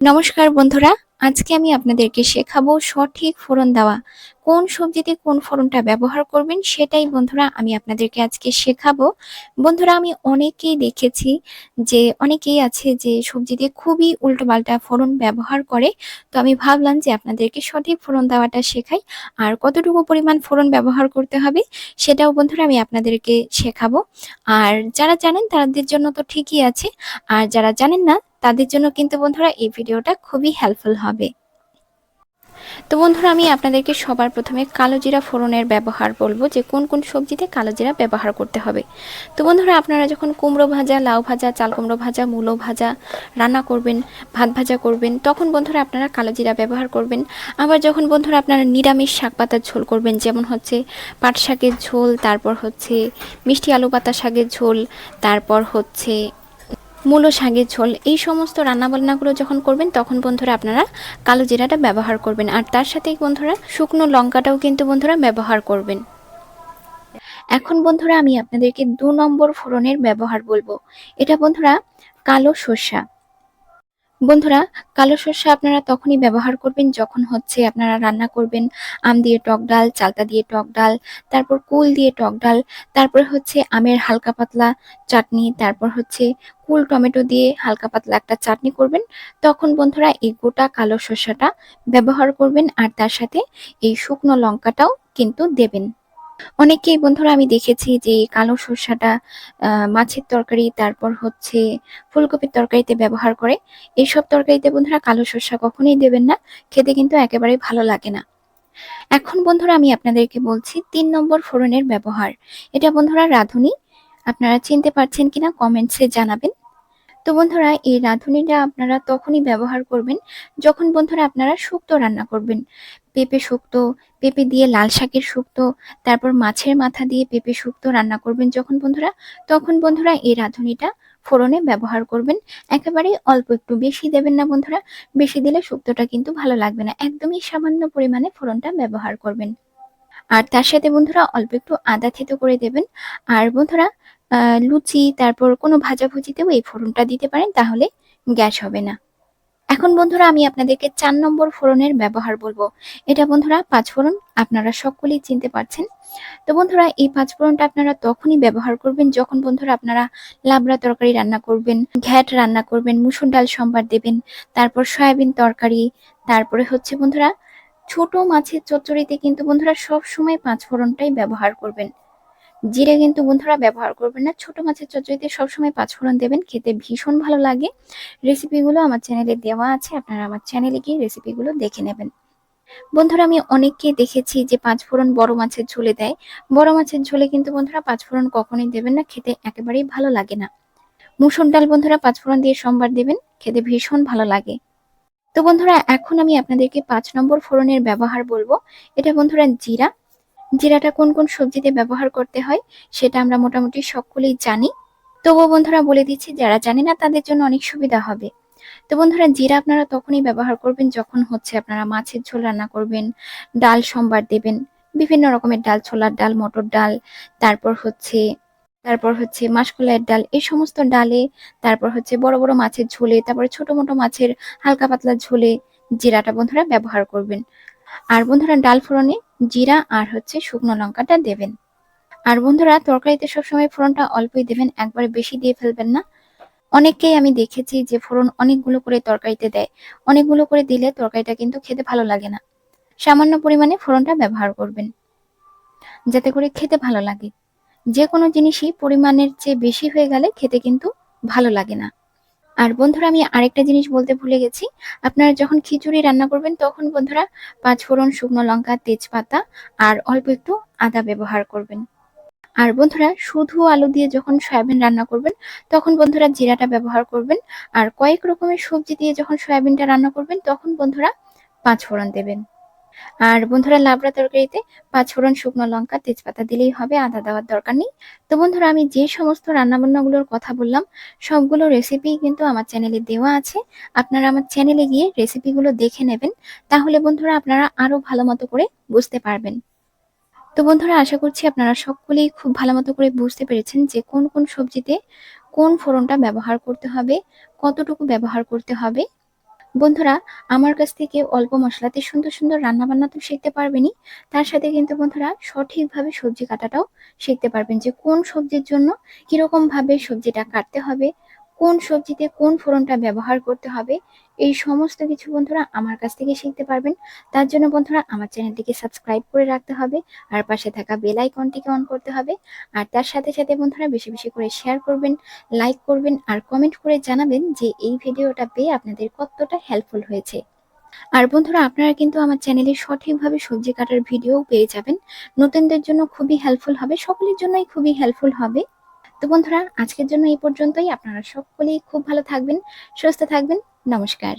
নমস্কার বন্ধুরা, আজকে আমি আপনাদেরকে শেখাবো সঠিক ফোড়ন দেওয়া। কোন সবজিতে কোন ফোড়নটা ব্যবহার করবেন সেটাই বন্ধুরা আমি আপনাদেরকে আজকে শেখাবো। বন্ধুরা, আমি অনেকেই দেখেছি যে, অনেকেই আছে যে সবজিতে খুবই উল্টোপাল্টা ফোড়ন ব্যবহার করে। তো আমি ভাবলাম যে আপনাদেরকে সঠিক ফোড়ন দেওয়াটা শেখাই, আর কতটুকু পরিমাণ ফোড়ন ব্যবহার করতে হবে সেটাও বন্ধুরা আমি আপনাদেরকে শেখাবো। আর যারা জানেন তাদের জন্য তো ঠিকই আছে, আর যারা জানেন না তাদের জন্য কিন্তু বন্ধুরা এই ভিডিওটা খুবই হেল্পফুল হবে। তো বন্ধুরা আমি আপনাদেরকে সবার প্রথমে কালো জিরা ফোড়নের ব্যবহার বলব যে কোন কোন সবজিতে কালো জিরা ব্যবহার করতে হবে। তো বন্ধুরা আপনারা যখন কুমড়ো ভাজা, লাউ ভাজা, চাল কুমড়ো ভাজা, মূলো ভাজা রান্না করবেন, ভাত ভাজা করবেন, তখন বন্ধুরা আপনারা কালো জিরা ব্যবহার করবেন। আবার যখন বন্ধুরা আপনারা নিরামিষ শাক পাতার ঝোল করবেন, যেমন হচ্ছে পাট শাকের ঝোল, তারপর হচ্ছে মিষ্টি আলু পাতা শাকের ঝোল, তারপর হচ্ছে মূলো, শাগের ঝোল, এই সমস্ত রান্নাবান্নাগুলো যখন করবেন, তখন বন্ধুরা আপনারা কালো জিরাটা ব্যবহার করবেন। আর তার সাথেই বন্ধুরা শুকনো লঙ্কাটাও কিন্তু বন্ধুরা ব্যবহার করবেন। এখন বন্ধুরা আমি আপনাদেরকে দু নম্বর ফোড়নের ব্যবহার বলব। এটা বন্ধুরা কালো সর্ষা। বন্ধুরা, কালো সর্ষে আপনারা তখনই ব্যবহার করবেন যখন হচ্ছে আপনারা রান্না করবেন আম দিয়ে টক ডাল, চালতা দিয়ে টক ডাল, তারপর কুল দিয়ে টক ডাল, তারপর হচ্ছে আমের হালকা পাতলা চাটনি, তারপর হচ্ছে কুল টমেটো দিয়ে হালকা পাতলা একটা চাটনি করবেন। তখন বন্ধুরা এই গোটা কালো শসাটা ব্যবহার করবেন আর তার সাথে এই শুকনো লঙ্কাটাও কিন্তু দেবেন। অনেকেই বন্ধুরা আমি দেখেছি যে কালো সর্ষাটা মাছের তরকারি, তারপর হচ্ছে ফুলকপির তরকারিতে ব্যবহার করে। এইসব তরকারিতে বন্ধুরা কালো সর্ষা কখনোই দেবেন না, খেতে কিন্তু একেবারেই ভালো লাগে না। এখন বন্ধুরা আমি আপনাদেরকে বলছি তিন নম্বর ফোড়নের ব্যবহার। এটা বন্ধুরা রাঁধুনি, আপনারা চিনতে পারছেন কিনা কমেন্টসে জানাবেন। তো বন্ধুরা, এই রাঁধুনিটা আপনারা তখনই ব্যবহার করবেন যখন বন্ধুরা আপনারা শুক্তো রান্না করবেন। পেঁপে শুক্তো, পেঁপে দিয়ে লাল শাকের শুক্তো, তারপর মাছের মাথা দিয়ে পেঁপে শুক্তো রান্না করবেন যখন বন্ধুরা, তখন বন্ধুরা এই রাঁধুনিটা ফোড়নে ব্যবহার করবেন। একেবারেই অল্প একটু বেশি দেবেন না বন্ধুরা, বেশি দিলে শুক্তোটা কিন্তু ভালো লাগবে না, একদমই সামান্য পরিমাণে ফোড়নটা ব্যবহার করবেন। আর তার সাথে বন্ধুরা অল্প একটু আদা থেতো করে দেবেন। আর বন্ধুরা লুচি, তারপর কোনো ভাজাভুজিতেও এই ফোড়নটা দিতে পারেন, তাহলে গ্যাস হবে না। এখন বন্ধুরা, আমি আপনাদেরকে চার নম্বর ফোড়নের ব্যবহার বলব। এটা বন্ধুরা, পাঁচ ফোড়ন, আপনারা সকলেই চিনতে পারছেন। তো বন্ধুরা, এই পাঁচ ফোড়নটা আপনারা তখনই ব্যবহার করবেন যখন বন্ধুরা আপনারা লাবড়া তরকারি রান্না করবেন, ঘ্যাট রান্না করবেন, মুসুর ডাল সম্বার দেবেন, তারপর সয়াবিন তরকারি, তারপরে হচ্ছে বন্ধুরা, ছোট মাছের চচ্চড়িতে কিন্তু বন্ধুরা সব সময় পাঁচ ফোড়নটাই ব্যবহার করবেন। জিরে কিন্তু বন্ধুরা ব্যবহার করবেন না। ছোট মাছের চচ্চড়িতে সবসময় পাঁচফোড়ন দেবেন, খেতে ভীষণ ভালো লাগে। রেসিপিগুলো আমার চ্যানেলে দেওয়া আছে, আপনারা আমার চ্যানেলে গিয়ে রেসিপিগুলো দেখে নেবেন। বন্ধুরা, আমি অনেককে দেখেছি যে পাঁচফোড়ন বড় মাছের ঝোলে দেয়। বড় মাছের ঝোলে কিন্তু বন্ধুরা পাঁচফোড়ন কখনোই দেবেন না, খেতে একেবারেই ভালো লাগে না। মুসুর ডাল বন্ধুরা পাঁচফোড়ন দিয়ে সোমবার দেবেন, খেতে ভীষণ ভালো লাগে। তো বন্ধুরা, এখন আমি আপনাদেরকে পাঁচ নম্বর ফোড়নের ব্যবহার বলব। এটা বন্ধুরা জিরা জিরাটা কোন কোন সবজিতে ব্যবহার করতে হয় সেটা আমরা মোটামুটি সকলেই জানি। তবুও বন্ধুরা বলে দিচ্ছি, যারা জানে না তাদের জন্য অনেক সুবিধা হবে। তো বন্ধুরা, জিরা আপনারা তখনই ব্যবহার করবেন যখন হচ্ছে আপনারা মাছের ঝোল রান্না করবেন, ডাল সম্বার দেবেন, বিভিন্ন রকমের ডাল, ছোলার ডাল, মটর ডাল, তারপর হচ্ছে তারপর হচ্ছে মাসকলাইয়ের ডাল, এই সমস্ত ডালে, তারপর হচ্ছে বড় বড় মাছের ঝোলে, তারপরে ছোট মোটো মাছের হালকা পাতলা ঝোলে জিরাটা বন্ধুরা ব্যবহার করবেন। আর বন্ধুরা ডাল ফোড়নে জিরা আর হচ্ছে শুকনো লঙ্কাটা দেবেন। আর বন্ধুরা তরকারিতে সবসময় ফোড়নটা অল্পই দেবেন, একবারে বেশি দিয়ে ফেলবেন না। অনেককেই আমি দেখেছি যে ফোড়ন অনেকগুলো করে তরকারিতে দেয়। অনেকগুলো করে দিলে তরকারিটা কিন্তু খেতে ভালো লাগে না। সামান্য পরিমাণে ফোড়নটা ব্যবহার করবেন। যাতে করে খেতে ভালো লাগে। যে কোনো জিনিসই পরিমাণের চেয়ে বেশি হয়ে গেলে খেতে কিন্তু ভালো লাগে না। আর বন্ধুরা, আমি আরেকটা জিনিস বলতে ভুলে গেছি। আপনারা যখন খিচুড়ি রান্না করবেন, তখন বন্ধুরা পাঁচ ফোড়ন শুকনো লঙ্কা, তেজপাতা আর অল্প একটু আদা ব্যবহার করবেন। আর বন্ধুরা, শুধু আলু দিয়ে যখন সয়াবিন রান্না করবেন, তখন বন্ধুরা জিরাটা ব্যবহার করবেন। আর কয়েক রকমের সবজি দিয়ে যখন সয়াবিনটা রান্না করবেন, তখন বন্ধুরা পাঁচ ফোড়ন দেবেন। আর বন্ধুরা লাবড়া তরকারিতে পাঁচ ফোড়ন শুকনো লঙ্কা, তেজপাতা দিলেই হবে, আদা দেওয়ার দরকার নেই। তো বন্ধুরা, আমি যে সমস্ত রান্নাবান্নাগুলোর কথা বললাম, সবগুলো রেসিপি কিন্তু আমার চ্যানেলে দেওয়া আছে। আপনারা আমার চ্যানেলে গিয়ে রেসিপিগুলো দেখে নেবেন। তাহলে বন্ধুরা, আপনারা আরও ভালো মতো করে বুঝতে পারবেন। তো বন্ধুরা, আশা করছি আপনারা সকলেই খুব ভালো মতো করে বুঝতে পেরেছেন যে কোন কোন সবজিতে কোন ফোড়নটা ব্যবহার করতে হবে, কতটুকু ব্যবহার করতে হবে। বন্ধুরা, আমার কাছ থেকে অল্প মশলাতে সুন্দর সুন্দর রান্না বান্না তো শিখতে পারবেনই। তার সাথে কিন্তু বন্ধুরা, সঠিকভাবে সবজি কাটাটাও শিখতে পারবেন যে কোন সবজির জন্য কীরকম ভাবে সবজিটা কাটতে হবে কোন সবজিতে কোন ফোড়নটা ব্যবহার করতে হবে, এই সমস্ত কিছু বন্ধুরা আমার কাছ থেকে শিখতে পারবেন। তার জন্য বন্ধুরা আমার চ্যানেলটিকে সাবস্ক্রাইব করে রাখতে হবে আর পাশে থাকা বেল আইকনটিকে অন করতে হবে। আর তার সাথে সাথে বন্ধুরা বেশি বেশি করে শেয়ার করবেন, লাইক করবেন আর কমেন্ট করে জানাবেন যে এই ভিডিওটা পেয়ে আপনাদের কতটা হেল্পফুল হয়েছে। আর বন্ধুরা আপনারা কিন্তু আমার চ্যানেলে সঠিকভাবে সবজি কাটার ভিডিও পেয়ে যাবেন। নতুনদের জন্য খুবই হেল্পফুল হবে, সকলের জন্যই খুবই হেল্পফুল হবে। তো বন্ধুরা আজকের জন্য এই পর্যন্তই। আপনারা সকলেই খুব ভালো থাকবেন সুস্থ থাকবেন। নমস্কার।